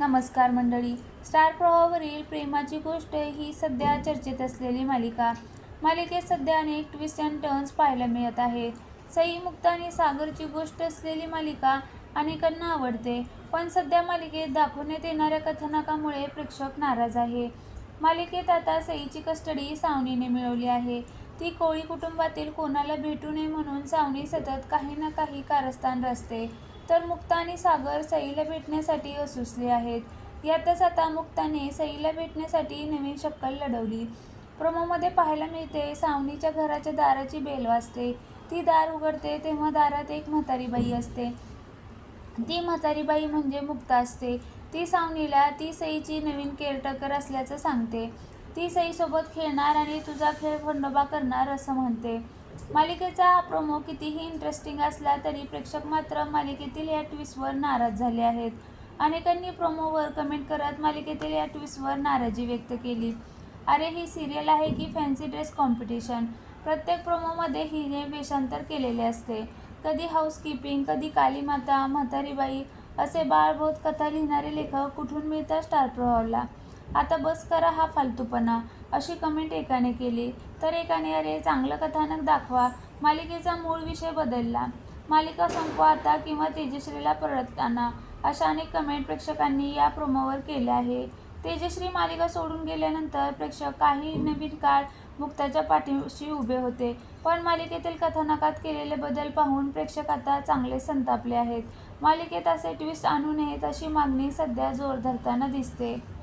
नमस्कार मंडळी. स्टार प्रवाहावरील प्रेमाची गोष्ट ही सध्या चर्चेत असलेली मालिका. मालिकेत सध्या अनेक ट्विस्ट अँड टर्न्स पाहायला मिळत आहेत सई मुक्त आणि सागरची गोष्ट असलेली मालिका अनेकांना आवडते पण सध्या मालिकेत दाखवण्यात येणाऱ्या कथानकामुळे प्रेक्षक नाराज आहे. मालिकेत आता सईची कस्टडी सावनीने मिळवली आहे. ती कोळी कुटुंबातील कोणाला भेटू नये म्हणून सावनी सतत काही ना काही कारस्थान रचते. तर मुक्ता आणि सागर सईला भेटण्यासाठी असुसले आहेत. यातच आता मुक्ताने सईला भेटण्यासाठी नवीन शक्कल लढवली. प्रोमोमध्ये पाहायला मिळते सावनीच्या घराच्या दाराची बेल वाजते. ती दार उघडते तेव्हा दारात एक म्हातारी बाई असते. ती म्हातारी बाई म्हणजे मुक्ता असते. ती सावनीला ती सईची नवीन केअरटेकर असल्याचं सांगते. ती सईसोबत खेळणार आणि तुझा खेळ खंडोबा करणार असं म्हणते. मालिकेचा हा प्रोमो कितीही इंटरेस्टिंग असला तरी प्रेक्षक मात्र मालिकेतील या ट्विस्टवर नाराज झाले आहेत. अनेकांनी प्रोमोवर कमेंट करत मालिकेतील या ट्विस्टवर नाराजी व्यक्त केली. अरे ही सिरियल आहे की फॅन्सी ड्रेस कॉम्पिटिशन प्रत्येक प्रोमोमध्ये हिने वेषांतर केलेले असते. कधी हाऊसकीपिंग कधी कालीमाता म्हातारीबाई असे बाळबोध कथा लिहिणारे लेखक कुठून मिळतात स्टार प्रवाहाला आता बस करा हा फालतूपणा अशी कमेंट एकाने केली. तर एकाने अरे चांगलं कथानक दाखवा. मालिकेचा मूळ विषय बदलला. मालिका संपवा आता किंवा तेजश्रीला परत आणा अशा अनेक कमेंट प्रेक्षकांनी या प्रोमोवर केल्या आहे. तेजश्री मालिका सोडून गेल्यानंतर प्रेक्षक काही नवीन काळ मुक्ताच्या पाठीशी उभे होते. पण मालिकेतील कथानकात केलेले बदल पाहून प्रेक्षक आता चांगले संतापले आहेत. मालिकेत असे ट्विस्ट आणू नयेत अशी मागणी सध्या जोर धरताना दिसते.